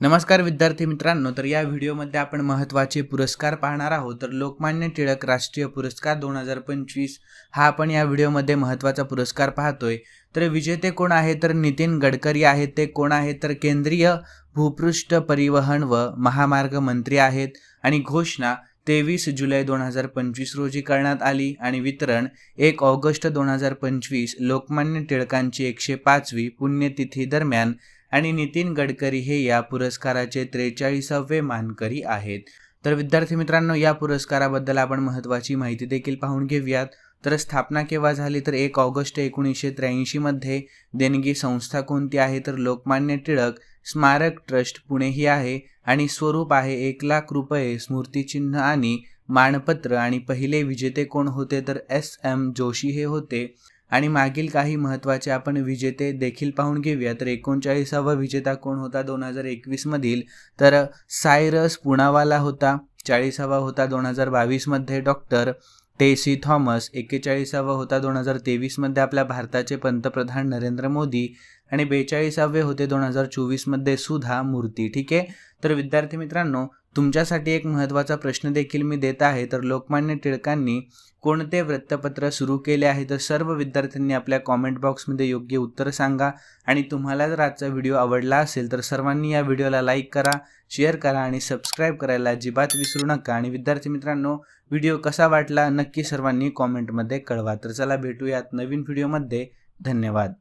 नमस्कार विद्यार्थी मित्रांनो तर या व्हिडिओमध्ये आपण महत्त्वाचे पुरस्कार पाहणार आहोत. तर लोकमान्य टिळक राष्ट्रीय पुरस्कार दोन हजार पंचवीस हा आपण या व्हिडिओमध्ये महत्त्वाचा पुरस्कार पाहतोय. तर विजेते कोण आहे? तर नितीन गडकरी आहेत ते कोण आहेत तर केंद्रीय भूपृष्ठ परिवहन व महामार्ग मंत्री आहेत. आणि घोषणा तेवीस जुलै दोन हजार पंचवीस रोजी करण्यात आली. आणि वितरण एक ऑगस्ट दोन हजार पंचवीस लोकमान्य टिळकांची एकशे पाचवी पुण्यतिथी दरम्यान आणि नितीन गडकरी हे या पुरस्काराचे त्रेचाळीसावे मानकरी आहेत. तर विद्यार्थी मित्रांनो या पुरस्काराबद्दल आपण महत्त्वाची माहिती देखील पाहून घेऊयात. तर स्थापना केव्हा झाली? तर एक ऑगस्ट एकोणीसशे त्र्याऐंशीमध्ये देणगी संस्था कोणती आहे? तर लोकमान्य टिळक स्मारक ट्रस्ट पुणे ही आहे आणि स्वरूप आहे एक लाख रुपये स्मृतिचिन्ह आणि मानपत्र. आणि पहिले विजेते कोण होते? तर एस एम जोशी हे होते. आणि मागील काही महत्त्वाचे आपण विजेते देखील पाहून घेऊया तर एकोणचाळीसावा विजेता कोण होता? दोन हजार एकवीसमधील तर सायरस पुणावाला होता. चाळीसावा होता दोन हजार बावीसमध्ये डॉक्टर टेसी थॉमस. एक्केचाळीसावा होता दोन हजार तेवीसमध्ये आपल्या भारताचे पंतप्रधान नरेंद्र मोदी. आणि बेचाळीसावे होते दोन हजार चोवीसमध्ये सुधा मूर्ती. ठीक आहे? तर विद्यार्थी मित्रांनो तुमच्यासाठी एक महत्त्वाचा प्रश्न देखील मी देत आहे. तर लोकमान्य टिळकांनी कोणते वृत्तपत्र सुरू केले आहे? तर सर्व विद्यार्थ्यांनी आपल्या कॉमेंट बॉक्समध्ये योग्य उत्तर सांगा. आणि तुम्हाला जर आजचा व्हिडिओ आवडला असेल तर सर्वांनी या व्हिडिओला लाईक करा शेअर करा आणि सबस्क्राईब करायला अजिबात विसरू नका. आणि विद्यार्थी मित्रांनो व्हिडिओ कसा वाटला नक्की सर्वांनी कॉमेंटमध्ये कळवा. तर चला भेटूयात नवीन व्हिडिओमध्ये. धन्यवाद.